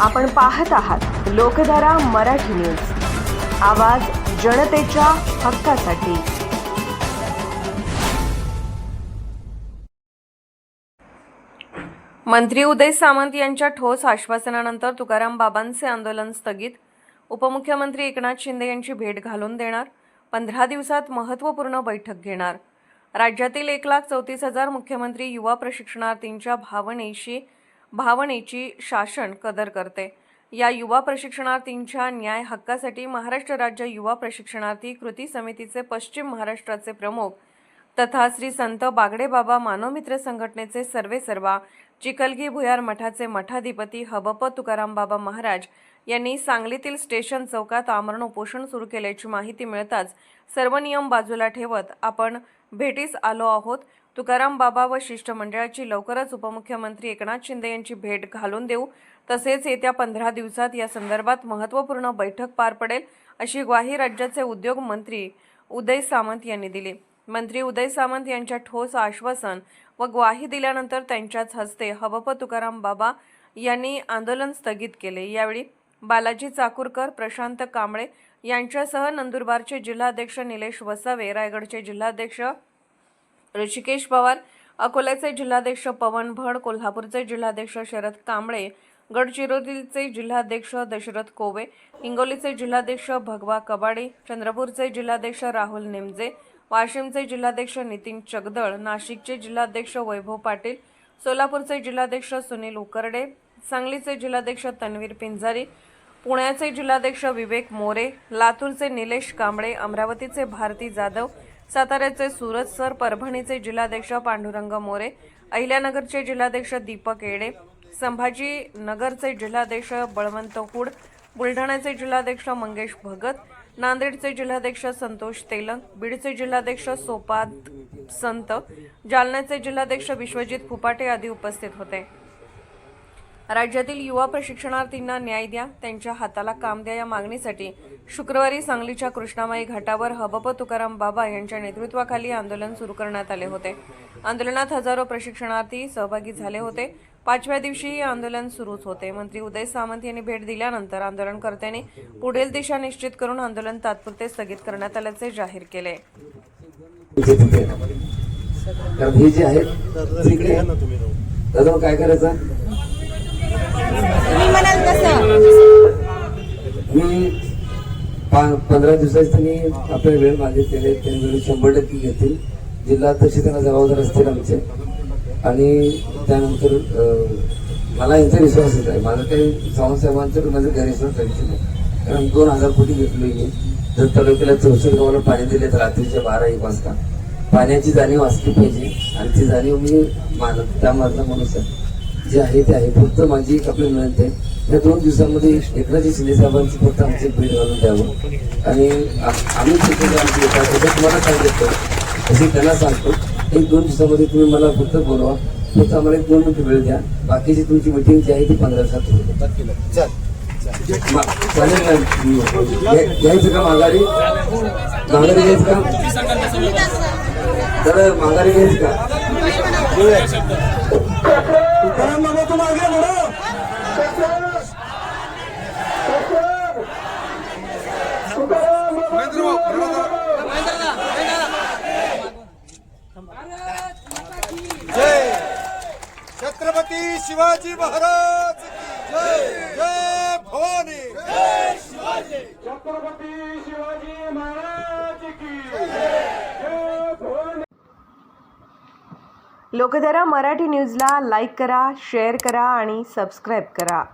आपण पाहत आहात लोकधारा मराठी न्यूज. आवाज जनतेच्या हक्कासाठी. मंत्री उदय सामंत यांच्या ठोस आश्वासनानंतर तुकाराम बाबांचे आंदोलन स्थगित. उपमुख्यमंत्री एकनाथ शिंदे यांची भेट घालून देणार. पंधरा दिवसात महत्त्वपूर्ण बैठक घेणार. राज्यातील एक लाख चौतीस हजार मुख्यमंत्री युवा प्रशिक्षणार्थींच्या भावनेशी भावनेची शासन कदर करते. या युवा प्रशिक्षणार्थींच्या न्याय हक्कासाठी महाराष्ट्र राज्य युवा प्रशिक्षणार्थी कृती समितीचे पश्चिम महाराष्ट्राचे प्रमुख तथा श्री संत बागडेबाबा मानवमित्र संघटनेचे सर्वेसर्वा चिकलगी भुयार मठाचे मठाधिपती हबप तुकाराम बाबा महाराज यांनी सांगलीतील स्टेशन चौकात आमरण उपोषण सुरू केल्याची माहिती मिळताच सर्व नियम बाजूला ठेवत आपण भेटीस आलो आहोत. तुकाराम बाबा व शिष्टमंडळाची लवकरच उपमुख्यमंत्री एकनाथ शिंदे यांची भेट घालून देऊ. तसेच येत्या पंधरा दिवसात या संदर्भात महत्त्वपूर्ण बैठक पार पडेल अशी ग्वाही राज्याचे उद्योग मंत्री उदय सामंत यांनी दिली. मंत्री उदय सामंत यांच्या ठोस आश्वासन व ग्वाही दिल्यानंतर त्यांच्याच हस्ते हबप तुकाराम बाबा यांनी आंदोलन स्थगित केले. यावेळी बालाजी चाकूरकर प्रशांत कांबळे यांच्यासह नंदुरबारचे जिल्हाध्यक्ष निलेश वसावे रायगडचे जिल्हाध्यक्ष ऋषिकेश पवार अकोल्याचे जिल्हाध्यक्ष पवन भड कोल्हापूरचे जिल्हाध्यक्ष शरद कांबळे गडचिरोलीचे जिल्हाध्यक्ष दशरथ कोवे हिंगोलीचे जिल्हाध्यक्ष भगवा कबाडे चंद्रपूरचे जिल्हाध्यक्ष राहुल निमजे वाशिमचे जिल्हाध्यक्ष नितीन चगदळ नाशिकचे जिल्हाध्यक्ष वैभव पाटील सोलापूरचे जिल्हाध्यक्ष सुनील उकरडे सांगलीचे जिल्हाध्यक्ष तन्वीर पिंजारी पुण्याचे जिल्हाध्यक्ष विवेक मोरे लातूरचे निलेश कांबळे अमरावतीचे भारती जाधव साताऱ्याचे सूरज सर परभणीचे जिल्हाध्यक्ष पांडुरंग मोरे अहिल्यानगरचे जिल्हाध्यक्ष दीपक येडे संभाजी नगरचे जिल्हाध्यक्ष बळवंत हुड बुलढाण्याचे जिल्हाध्यक्ष मंगेश भगत नांदेडचे जिल्हाध्यक्ष संतोष तेलंग बीडचे जिल्हाध्यक्ष सोपाद संत जालन्याचे जिल्हाध्यक्ष विश्वजित फुपाटे आदी उपस्थित होते. राज्यातील युवा प्रशिक्षणार्थींना न्याय द्या त्यांच्या हाताला काम द्या या मागणीसाठी शुक्रवारी सांगलीच्या कृष्णामाई घाटावर हबप तुकाराम बाबा यांच्या नेतृत्वाखाली आंदोलन सुरू करण्यात आले होते. आंदोलनात हजारो प्रशिक्षणार्थी सहभागी झाले होते. पाचव्या दिवशी आंदोलन सुरूच होते. मंत्री उदय सामंत यांनी भेट दिल्यानंतर आंदोलनकर्त्यांनी पुढील दिशा निश्चित करून आंदोलन तात्पुरते स्थगित करण्यात आल्याचे जाहीर केले. हे काय करायचं तुम्ही म्हणाल तसं मी पा- पंधरा दिवसाचे त्यांनी आपले वेळ मागितलेले त्यांनी वेळ शंभर टक्के घेतील. जिल्हा तशी त्यांना जबाबदार असतील आमचे. आणि त्यानंतर मला यांचा विश्वासच आहे. माझं काही सावंतसाहेबांचं माझं गैरविश्वास टेन्शन आहे कारण दोन हजार कोटी घेतलोय मी. जर तालुक्याला चौसष्ट गावाला पाणी दिले तर रात्रीच्या बारा एक वाजता. पाण्याची जाणीव असली पाहिजे. आणि ती जाणीव मी मानत त्या माझा माणूस आहे. जे आहे ते आहे. फक्त माझी एक आपली विनंती आहे. या दोन दिवसामध्ये एकनाथजी शिंदे साहेबांची फक्त आमची भेट घालून द्यावं. आणि आम्ही तिथे आमची येतात. तसं तुम्हाला सांगितलं असे त्यांना सांगतो. एक दोन दिवसामध्ये तुम्ही मला फक्त बोलवा. फक्त आम्हाला एक दोन मिनिट वेळ द्या. बाकीची तुमची मिटिंग जी आहे ती पंधरा सात मा- चालेल ना? घ्यायचं का माघारी? माघारी घ्यायचं का? तर माघारी घ्यायचं का? जय। छत्रपती शिवाजी महाराज की जय। जय भवानी। छत्रपती शिवाजी महाराज की जय। भवानी लोकधारा मराठी न्यूजला लाईक करा शेअर करा आणि सबस्क्राईब करा.